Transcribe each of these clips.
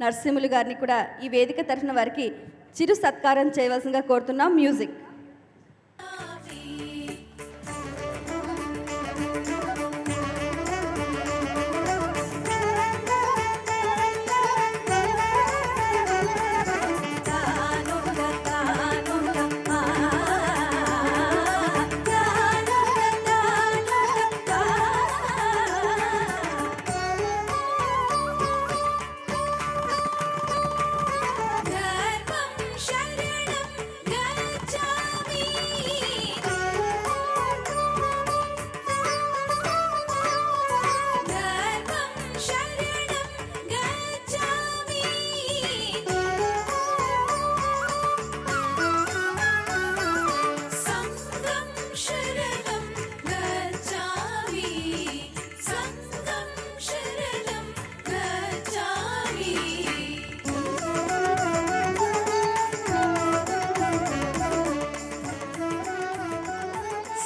నరసింహులు గారిని కూడా ఈ వేదిక తరఫున వారికి చిరు సత్కారం చేయవలసిందిగా కోరుతున్నాం. మ్యూజిక్.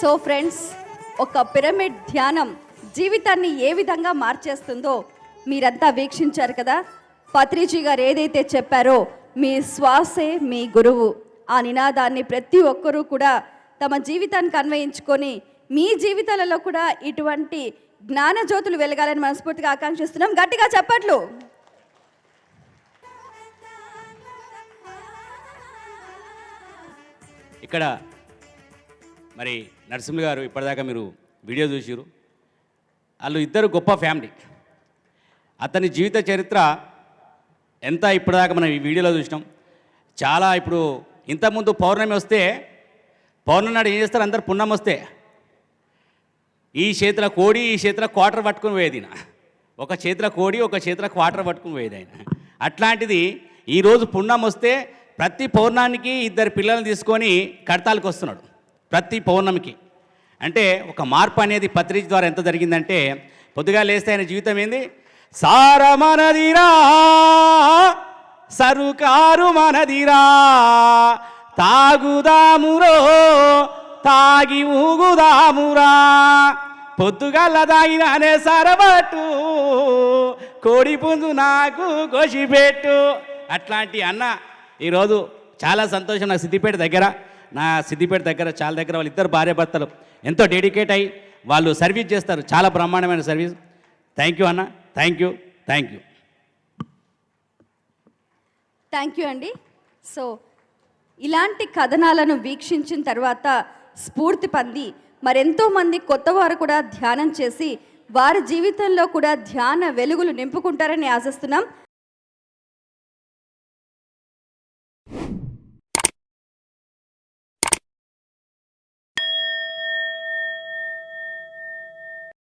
సో ఫ్రెండ్స్ ఒక పిరమిడ్ ధ్యానం జీవితాన్ని ఏ విధంగా మార్చేస్తుందో మీరంతా వీక్షించారు కదా? పత్రిజీ గారు ఏదైతే చెప్పారో మీ శ్వాసే మీ గురువు. ఆ నినాదాన్ని ప్రతి ఒక్కరూ కూడా తమ జీవితానికి అన్వయించుకొని మీ జీవితాలలో కూడా ఇటువంటి జ్ఞానజ్యోతులు వెలగాలని మనస్ఫూర్తిగా ఆకాంక్షిస్తున్నాం. గట్టిగా చెప్పట్లు. ఇక్కడ మరి నరసింహులు గారు ఇప్పటిదాకా మీరు వీడియో చూసిరు వాళ్ళు ఇద్దరు గొప్ప ఫ్యామిలీ. అతని జీవిత చరిత్ర ఎంత ఇప్పటిదాకా మనం ఈ వీడియోలో చూసినాం. చాలా ఇప్పుడు ఇంతకుముందు పౌర్ణమి వస్తే పౌర్ణమి నాడు ఏం చేస్తారు? అందరు పుణ్యం వస్తే. ఈ చేతుల కోడి ఈ చేతిలో క్వార్టర్ పట్టుకుని పోయేది ఒక చేతుల కోడి ఒక చేతిలో క్వార్టర్ పట్టుకుని పోయేది ఆయన. అట్లాంటిది ఈరోజు పుణ్యం వస్తే ప్రతి పౌర్ణానికి ఇద్దరు పిల్లల్ని తీసుకొని కడతాలకు వస్తున్నాడు. ప్రతి పౌర్ణమికి. అంటే ఒక మార్పు అనేది పత్రిక ద్వారా ఎంత జరిగిందంటే పొద్దుగా లేస్తే ఆయన జీవితం ఏంది? సారమనదిరా సరుకారు మనదిరా తాగుదామురో తాగి ఊగుదామురా. పొద్దుగల్ల తాగినానే సరబట్టు కోడి పుంజు నాకు కోసిపెట్టు అట్లాంటి అన్న ఈరోజు చాలా సంతోషం నా సిద్దిపేట దగ్గర. నా సిద్దిపేట దగ్గర చాలా దగ్గర వాళ్ళు ఇద్దరు భార్య భర్తలు ఎంతో డెడికేట్ అయ్యి వాళ్ళు సర్వీస్ చేస్తారు. చాలా బ్రహ్మాండమైన సర్వీస్. థ్యాంక్ యూ అన్న. Thank you thank you thank you అండి. సో ఇలాంటి కథనాలను వీక్షించిన తర్వాత స్ఫూర్తి పొంది మరెంతో మంది కొత్త వారు కూడా ధ్యానం చేసి వారి జీవితంలో కూడా ధ్యాన వెలుగులు నింపుకుంటారని ఆశిస్తున్నాం.